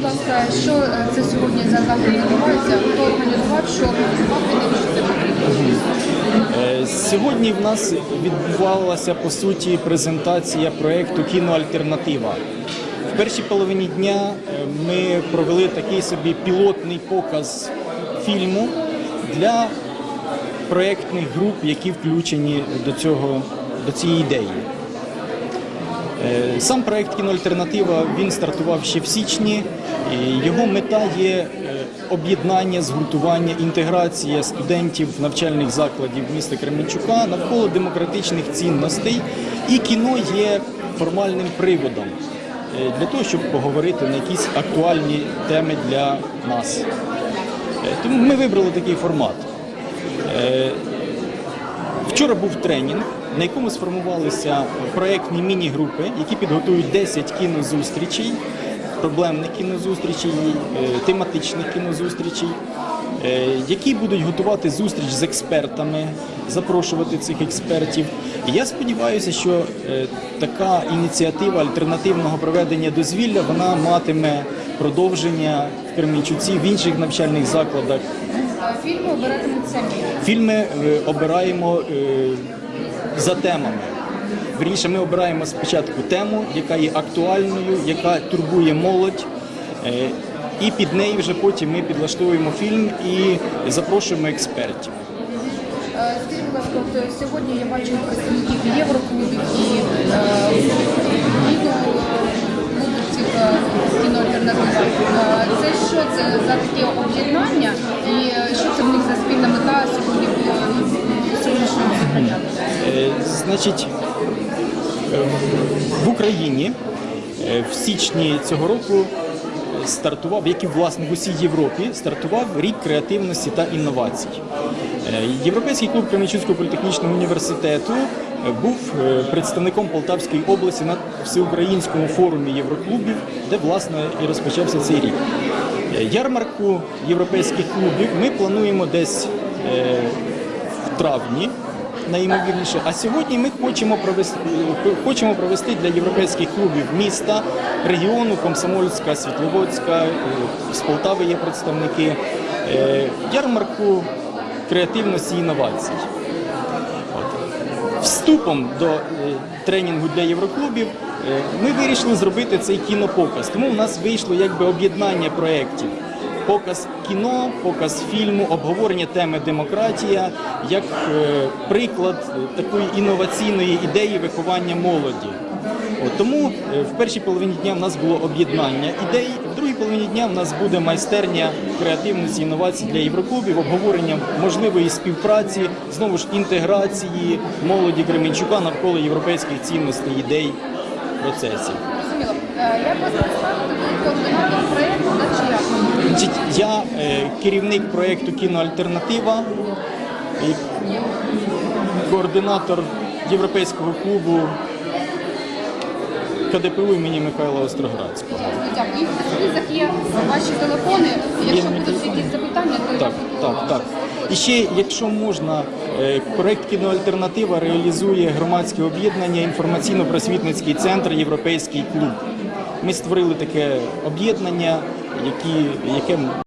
будь ласка, що е, це сьогодні за захід відбувається? Хто організував, що це потрібно? Е, Сьогодні в нас відбувалася по суті презентація проєкту Кіноальтернатива. В першій половині дня е, ми провели такий собі пілотний показ фільму для проєктних груп, які включені до, цього, до цієї ідеї. Е, Сам проект Кіноальтернатива він стартував ще в січні. Його мета є е, об'єднання, згуртування, інтеграція студентів навчальних закладів міста Кременчука навколо демократичних цінностей. І кіно є формальним приводом е, для того, щоб поговорити на якісь актуальні теми для нас. Тому ми вибрали такий формат. Вчора був тренінг, на якому сформувалися проєктні міні-групи, які підготують 10 кінозустрічей, проблемних кінозустрічей, е, тематичних кінозустрічей, е, які будуть готувати зустріч з експертами, запрошувати цих експертів. І я сподіваюся, що е, така ініціатива альтернативного проведення дозвілля вона матиме продовження в Кременчуці в інших навчальних закладах. Е, Фільми обиратимуть самі. Фільми обираємо за темами. Вірніше, ми обираємо спочатку тему, яка є актуальною, яка турбує молодь. е, І під неї вже потім ми підлаштовуємо фільм і запрошуємо експертів. Е, е, сьогодні я бачу представників Євроклубів і кіно цих кіноальтернатива. Е, Це що Значить, в Україні е, в січні цього року стартував, як і власне в усій Європі, стартував рік креативності та інновацій. Е, Європейський клуб Кременчуцького політехнічного університету е, був представником Полтавської області на всеукраїнському форумі Євроклубів, де власне і розпочався цей рік. Ярмарку європейських клубів ми плануємо десь в травні найімовірніше. А сьогодні ми хочемо провести, хочемо провести для європейських клубів міста, регіону Комсомольська, Світловодська, е, з Полтави є представники е, ярмарку креативності і інновацій. Вступом до е, тренінгу для євроклубів ми вирішили зробити цей кінопоказ. Тому у нас вийшло якби об'єднання проєктів. Показ кіно, показ фільму, обговорення теми демократія як е, приклад такої інноваційної ідеї виховання молоді. От, тому е, в першій половині дня в нас було об'єднання ідей, в другій половині дня в нас буде майстерня креативності інновацій для євроклубів, обговорення можливої співпраці, знову ж інтеграції молоді Кременчука навколо європейських цінностей, ідей, процесів. Зрозуміло. Е, Як вас представити? Ви проєкту, да, чи як? Я е, керівник проєкту Кіноальтернатива і координатор Європейського клубу КДПУ імені Михайла Остроградського. Дякую. В списках ваші телефони. Якщо будуть якісь запитання, то Так, так, так. І ще, якщо можна, е, проект Кіноальтернатива реалізує громадське об'єднання інформаційно-просвітницький центр Європейський клуб. Ми створили таке об'єднання, яке